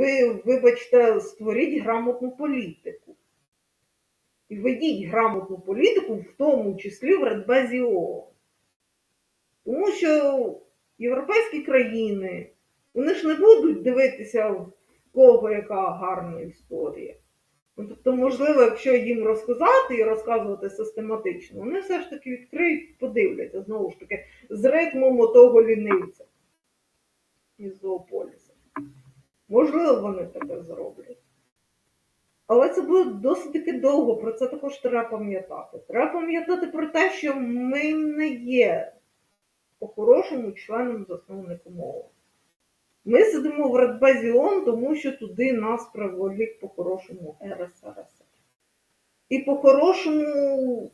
ви, вибачте, створіть грамотну політику. І ведіть грамотну політику, в тому числі в Радбезі ООН. Тому що європейські країни, вони ж не будуть дивитися, в кого яка гарна історія. Ну, тобто, можливо, якщо їм розказати і розказувати систематично, вони все ж таки відкриють, подивляться, знову ж таки, з ритмом того лінивця із зоополіса. Можливо, вони таке зроблять. Але це буде досить таки довго, про це також треба пам'ятати. Треба пам'ятати про те, що ми не є по-хорошому членом засновником ООН. Ми сидимо в Радбезі ООН, тому що туди нас приволік по-хорошому РСРСР. І по-хорошому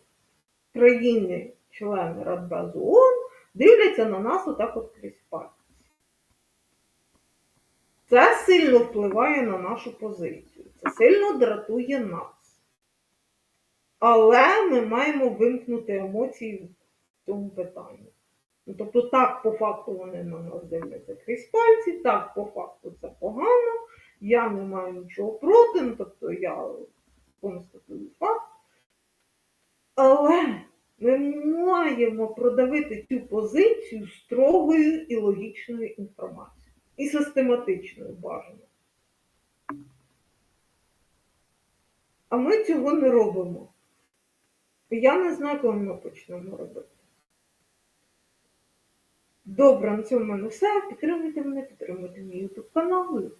країни, члени Радбезу ООН, дивляться на нас отак от крізь пальці. Це сильно впливає на нашу позицію. Це сильно дратує нас. Але ми маємо вимкнути емоції в цьому питанні. Ну, тобто, так, по факту вони на нас дивляться крізь пальці, так, по факту це погано, я не маю нічого проти, ну, тобто я констатую факт. Але ми маємо продавити цю позицію строгою і логічною інформацією. І систематичною бажано. А ми цього не робимо. Я не знаю, коли ми почнемо робити. Добре, на цьому в мене все. Підтримуйте мене, підтримуйте мій YouTube канал.